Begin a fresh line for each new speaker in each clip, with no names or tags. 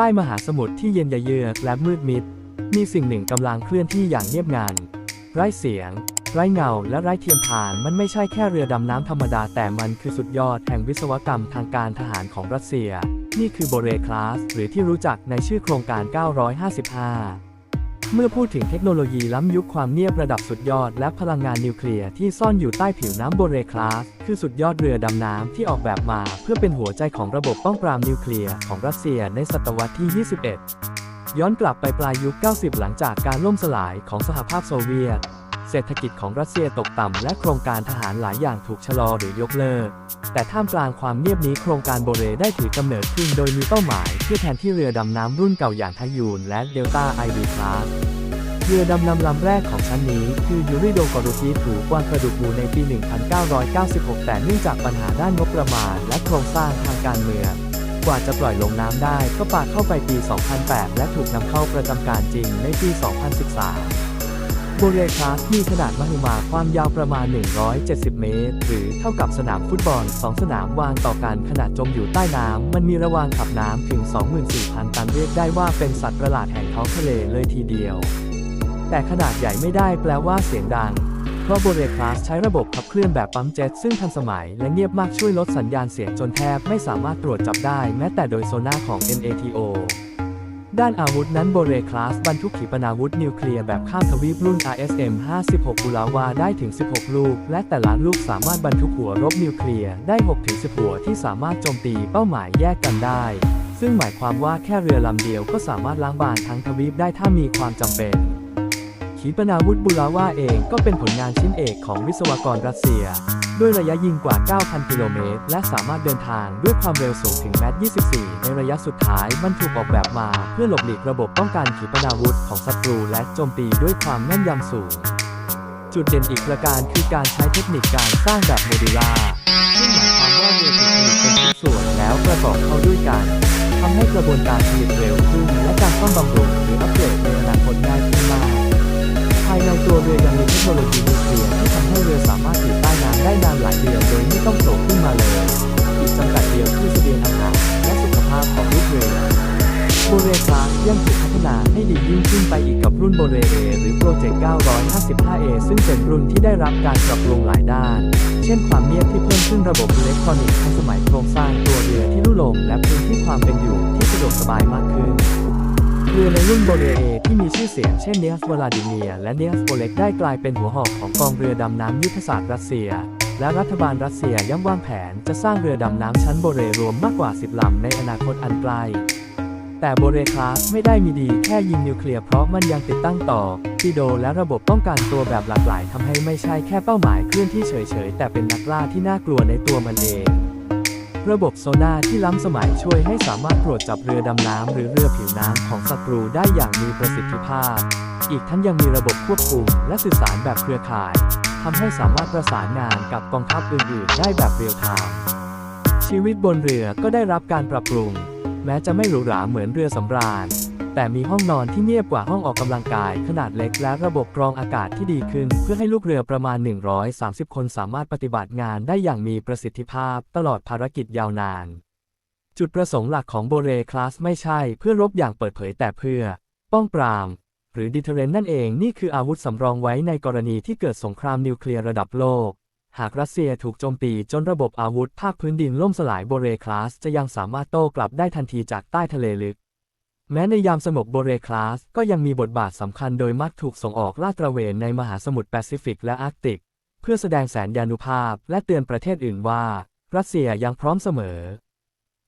ต้มหาสมุทรที่เย็นยะเยือกและมืดมิด มีสิ่งหนึ่งกำลังเคลื่อนที่อย่างเงียบงันไร้เสียง ไร้เงา และไร้เทียมทาน มันไม่ใช่แค่เรือดำน้ำธรรมดา แต่มันคือสุดยอดแห่งวิศวกรรมทางการทหารของรัสเซีย นี่คือโบเรคลาส หรือที่รู้จักในชื่อโครงการ 955 เมื่อพูดถึงเทคโนโลยีล้ำยุคความเงียบระดับสุดยอด และพลังงานนิวเคลียร์ที่ซ่อนอยู่ใต้ผิวน้ำโบเรคลาสคือสุดยอดเรือดำน้ำที่ออกแบบมา เพื่อเป็นหัวใจของระบบป้องปรามนิวเคลียร์ของรัสเซียในศตวรรษที่ 21 ย้อนกลับไปปลายยุค 90 หลังจากการล่มสลายของสหภาพโซเวียต เศรษฐกิจของรัสเซียตกต่ำและโครงการทหารหลายอย่างถูกชะลอหรือยกเลิก แต่ท่ามกลางความเงียบนี้โครงการโบเรได้ถือกำเนิดขึ้นโดยมีเป้าหมายเพื่อแทนที่เรือดำน้ำรุ่นเก่าอย่างทายูนและเดลต้าไอวีคลาสเรือดำน้ำลำแรกของชั้นนี้คือยูริโดกอรุทีถูกวางกระดูกหมูในปี 1996 แต่เนื่องจากปัญหาด้านงบประมาณ และโครงสร้างทางการเมือง กว่าจะปล่อยลงน้ำได้ก็ปากเข้าไปปี 2008 และถูกนำเข้าประจำการจริงในปี 2013 โบเรคลาสมีขนาดมหึมาความยาวประมาณ 170 เมตร หรือเท่ากับสนามฟุตบอล 2 สนามวางต่อกันขนาดจมอยู่ใต้น้ำ มันมีระวางขับน้ำถึง 24,000 ตันเรียกได้ว่าเป็นสัตว์ประหลาดแห่งท้องทะเลเลยทีเดียว แต่ขนาดใหญ่ไม่ได้แปลว่าเสียงดังเพราะโบเรคลาสใช้ระบบขับเคลื่อนแบบปั๊มเจ็ตซึ่งทันสมัยและเงียบมากช่วยลดสัญญาณเสียงจนแทบไม่สามารถตรวจจับได้แม้แต่โดยโซน่าของ NATO ด้านอาวุธนั้นโบเรคลาสบรรทุกขีปนาวุธนิวเคลียร์แบบข้ามทวีปรุ่น RSM 56บุลาวาได้ถึง 16 ลูก และแต่ละลูกสามารถบรรทุกหัวรบนิวเคลียร์ได้ 6-10 หัวที่สามารถโจมตีเป้าหมายแยกกันได้ ซึ่งหมายความว่าแค่เรือลำเดียวก็สามารถล้างบานทั้งทวีปได้ถ้ามีความจำเป็น ขีปนาวุธบุลาว่าเองก็เป็นผลงานชิ้นเอกของวิศวกรรัสเซีย ด้วยระยะยิงกว่า 9,000 กิโลเมตร และสามารถเดินทางด้วยความเร็วสูงถึงแมต24 ในระยะสุดท้ายมันถูกออกแบบมา เพื่อหลบหลีกระบบป้องกันขีปนาวุธของศัตรูและโจมตีด้วยความแม่นยำสูง จุดเด่นอีกประการคือการใช้เทคนิคการสร้างแบบโมดูล่าซึ่งหมายความว่าเรือถูกผลิตเป็นชิ้นส่วนแล้วประกอบเข้าด้วยกันทำให้กระบวนการผลิตเร็วขึ้นและการซ่อมบำรุงหรืออัปเกรดในอนาคตง่ายขึ้นมาก คโนโลยีนิวเคลียร์ที่ทำให้เรือสามารถอยู่ใต้น้ำได้นานหลายเดือนโดยไม่ต้องโผล่ขึ้นมาเลยอีกจำกัดเดียวคือเสบียงอาหารและสุขภาพของลูกเรือโบเรคลาสยังถูกพัฒนาให้ดียิ่งขึ้นไปอีกกับรุ่นโบเรเอหรือโปรเจกต์ 955A ซึ่งเป็นรุ่นที่ได้รับการปรับปรุงหลายด้าน เช่นความเงียบที่เพิ่มขึ้นระบบอิเล็กทรอนิกส์ทันสมัยโครงสร้างตัวเรือที่ลุ่ลงและพื้นที่ความเป็นอยู่ที่สะดวกสบายมากขึ้นเรือในรุ่นโบเรเอ ชื่อเสียงเช่นเนียสวลาดิเมียและเนียสโอเล็กได้กลายเป็นหัวหอกของกองเรือดำน้ำยุทธศาสตร์รัสเซีย และรัฐบาลรัสเซียย้ำวางแผนจะสร้างเรือดำน้ำชั้นโบเรรวมมากกว่า 10 ลำในอนาคตอันไกลแต่โบเรคลาสไม่ได้มีดีแค่ยิงนิวเคลียร์เพราะมันยังติดตั้งต่อปีโดและระบบป้องกันตัวแบบหลากหลายทำให้ไม่ใช่แค่เป้าหมายเคลื่อนที่เฉยๆ แต่เป็นนักล่าที่น่ากลัวในตัวมันเอง ระบบโซน่าที่ล้ำสมัยช่วยให้สามารถตรวจจับเรือดำน้ำหรือเรือผิวน้ำของศัตรูได้อย่างมีประสิทธิภาพ อีกทั้งยังมีระบบควบคุมและสื่อสารแบบเครือข่ายทำให้สามารถประสานงานกับกองทัพอื่นๆ ได้แบบเรียลไทม์ชีวิตบนเรือก็ได้รับการปรับปรุง แม้จะไม่หรูหราเหมือนเรือสำราญ แต่มีห้องนอนที่เงียบกว่าห้องออกกำลังกาย ขนาดเล็กและระบบกรองอากาศที่ดีขึ้น เพื่อให้ลูกเรือประมาณ 130 คนสามารถปฏิบัติงานได้อย่างมีประสิทธิภาพตลอดภารกิจยาวนาน จุดประสงค์หลักของโบเรคลาสไม่ใช่เพื่อรบอย่างเปิดเผยแต่เพื่อ ป้องปราม หรือดิเทเรนนั่นเองนี่คืออาวุธสำรองไว้ในกรณีที่เกิดสงครามนิวเคลียร์ระดับโลกหากรัสเซียถูกโจมตีจนระบบอาวุธภาคพื้นดินล่มสลายโบเรคลาส จะยังสามารถโต้กลับได้ทันทีจากใต้ทะเลลึก แม้ในยามสงบโบเรคลาสก็ยังมีบทบาทสำคัญโดยมักถูกส่งออกลาดตระเวนในมหาสมุทรแปซิฟิกและอาร์กติก เพื่อแสดงแสนยานุภาพและเตือนประเทศอื่นว่า รัสเซียยังพร้อมเสมอ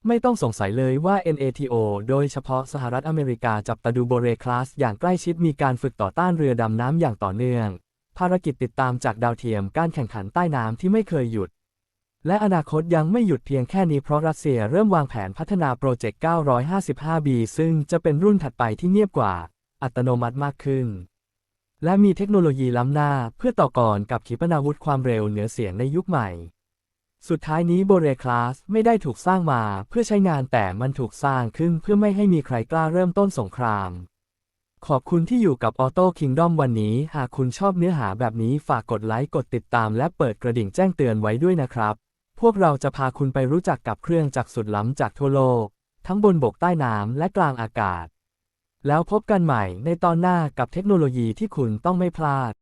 ไม่ต้องสงสัยเลยว่า NATO โดยเฉพาะสหรัฐอเมริกาจับตาดูโบเรคลาสอย่างใกล้ชิดมีการฝึกต่อต้านเรือดำน้ำอย่างต่อเนื่อง ภารกิจติดตามจากดาวเทียมการแข่งขันใต้น้ำที่ไม่เคยหยุด และอนาคตยังไม่หยุดเพียงแค่นี้เพราะรัสเซียเริ่มวางแผนพัฒนาโปรเจกต์ 955B ซึ่งจะเป็นรุ่นถัดไปที่เงียบกว่า อัตโนมัติมากขึ้น และมีเทคโนโลยีล้ำหน้าเพื่อต่อกรกับขีปนาวุธความเร็วเหนือเสียงในยุคใหม่ สุดท้ายนี้โบเรคลาสไม่ได้ถูกสร้างมาเพื่อใช้งานแต่มันถูกสร้างขึ้นเพื่อไม่ให้มีใครกล้าเริ่มต้นสงคราม ขอบคุณที่อยู่กับออโต้คิงดอมวันนี้ หากคุณชอบเนื้อหาแบบนี้ฝากกดไลค์กดติดตามและเปิดกระดิ่งแจ้งเตือนไว้ด้วยนะครับ พวกเราจะพาคุณไปรู้จักกับเครื่องจักรสุดล้ำจากทั่วโลก ทั้งบนบกใต้น้ำและกลางอากาศ แล้วพบกันใหม่ในตอนหน้ากับเทคโนโลยีที่คุณต้องไม่พลาด